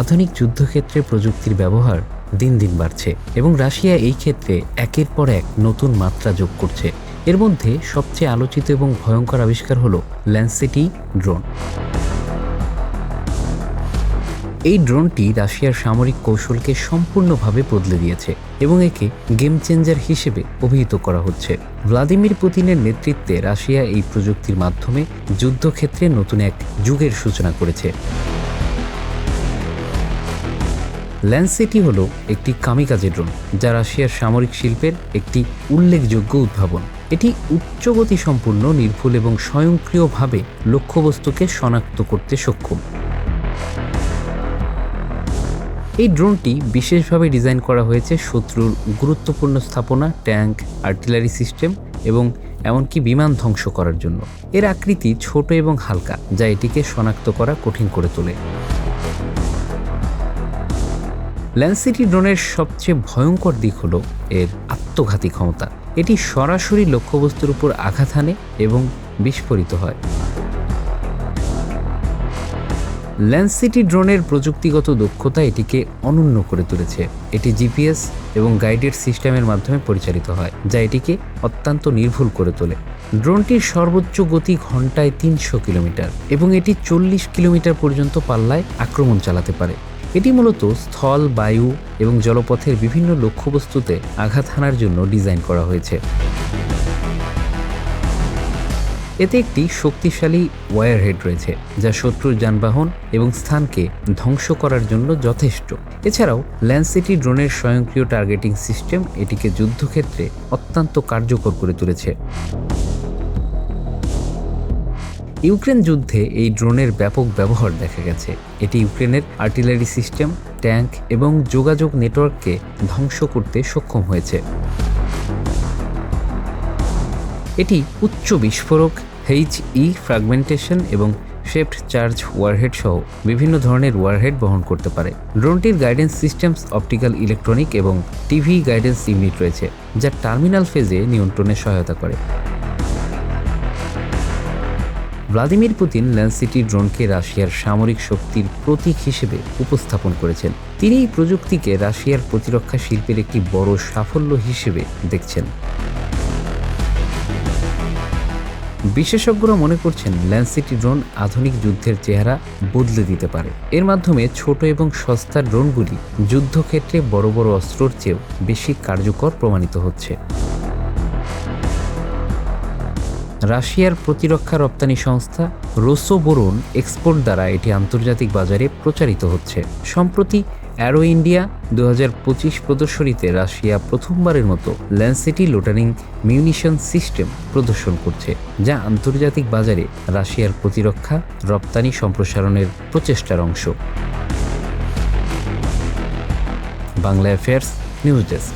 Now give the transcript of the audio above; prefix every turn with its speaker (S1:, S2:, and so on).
S1: আধুনিক যুদ্ধক্ষেত্রে প্রযুক্তির ব্যবহার দিন দিন বাড়ছে এবং রাশিয়া এই ক্ষেত্রে একের পর এক নতুন মাত্রা যোগ করছে। এর মধ্যে সবচেয়ে আলোচিত এবং ভয়ঙ্কর আবিষ্কার হল ল্যান্সিটি ড্রোন। এই ড্রোনটি রাশিয়ার সামরিক কৌশলকে সম্পূর্ণভাবে বদলে দিয়েছে এবং একে গেম চেঞ্জার হিসেবে অভিহিত করা হচ্ছে। ভ্লাদিমির পুতিনের নেতৃত্বে রাশিয়া এই প্রযুক্তির মাধ্যমে যুদ্ধক্ষেত্রে নতুন এক যুগের সূচনা করেছে। ল্যান্সেটি হল একটি কামিকাজে ড্রোন যা রাশিয়ার সামরিক শিল্পের একটি উল্লেখযোগ্য উদ্ভাবন। এটি উচ্চগতি সম্পূর্ণ, নির্ভুল এবং স্বয়ংক্রিয়ভাবে লক্ষ্যবস্তুকে শনাক্ত করতে সক্ষম। এই ড্রোনটি বিশেষভাবে ডিজাইন করা হয়েছে শত্রুর গুরুত্বপূর্ণ স্থাপনা, ট্যাঙ্ক, আর্টিলারি সিস্টেম এবং এমনকি বিমান ধ্বংস করার জন্য। এর আকৃতি ছোট এবং হালকা, যা এটিকে শনাক্ত করা কঠিন করে তোলে। ল্যান্সিটি ড্রোনের সবচেয়ে ভয়ঙ্কর দিক হলো এর আত্মঘাতী ক্ষমতা। এটি সরাসরি লক্ষ্যবস্তুর উপর আঘাত হানে এবং বিস্ফোরিত হয়। ল্যান্সিটি ড্রোনের প্রযুক্তিগত দক্ষতা এটিকে অনন্য করে তুলেছে। এটি জিপিএস এবং গাইডেড সিস্টেমের মাধ্যমে পরিচালিত হয়, যা এটিকে অত্যন্ত নির্ভুল করে তোলে। ড্রোনটির সর্বোচ্চ গতি ঘন্টায় তিনশো কিলোমিটার এবং এটি চল্লিশ কিলোমিটার পর্যন্ত পাল্লায় আক্রমণ চালাতে পারে। এটি মূলত স্থল, বায়ু এবং জলপথের বিভিন্ন লক্ষ্যবস্তুতে আঘাত হানার জন্য ডিজাইন করা হয়েছে। এতে একটি শক্তিশালী ওয়ারহেড রয়েছে, যা শত্রুর যানবাহন এবং স্থানকে ধ্বংস করার জন্য যথেষ্ট। এছাড়াও ল্যান্সিটি ড্রোনের স্বয়ংক্রিয় টার্গেটিং সিস্টেম এটিকে যুদ্ধক্ষেত্রে অত্যন্ত কার্যকর করে তুলেছে। ইউক্রেন যুদ্ধে এই ড্রোনের ব্যাপক ব্যবহার দেখা গেছে। এটি ইউক্রেনের আর্টিলারি সিস্টেম, ট্যাঙ্ক এবং যোগাযোগ নেটওয়ার্ককে ধ্বংস করতে সক্ষম হয়েছে। এটি উচ্চ বিস্ফোরক এইচ ই ফ্র্যাগমেন্টেশন এবং শেফট চার্জ ওয়ারহেড সহ বিভিন্ন ধরনের ওয়ারহেড বহন করতে পারে। ড্রোনটির গাইডেন্স সিস্টেমস অপটিক্যাল ইলেকট্রনিক এবং টিভি গাইডেন্স ইউনিট রয়েছে, যা টার্মিনাল ফেজে নিয়ন্ত্রণে সহায়তা করে। ভ্লাদিমির পুতিন ল্যান্সিটি ড্রোনকে রাশিয়ার সামরিক শক্তির প্রতীক হিসেবে উপস্থাপন করেছেন। তিনি এই প্রযুক্তিকে রাশিয়ার প্রতিরক্ষা শিল্পের একটি বড় সাফল্য হিসেবে দেখছেন। বিশেষজ্ঞরা মনে করছেন ল্যান্সিটি ড্রোন আধুনিক যুদ্ধের চেহারা বদলে দিতে পারে। এর মাধ্যমে ছোট এবং সস্তা ড্রোনগুলি যুদ্ধক্ষেত্রে বড় বড় অস্ত্রর চেয়েও বেশি কার্যকর প্রমাণিত হচ্ছে। রাশিয়ার প্রতিরক্ষা রপ্তানি সংস্থা রোসোবোরন এক্সপোর্ট দ্বারা এটি আন্তর্জাতিক বাজারে প্রচারিত হচ্ছে। সম্প্রতি অ্যারো ইন্ডিয়া দু হাজার পঁচিশ প্রদর্শনীতে রাশিয়া প্রথমবারের মতো ল্যান্সিটি লোটারিং মিউনিশন সিস্টেম প্রদর্শন করছে, যা আন্তর্জাতিক বাজারে রাশিয়ার প্রতিরক্ষা রপ্তানি সম্প্রসারণের প্রচেষ্টার অংশ। Bangla affairs news desk.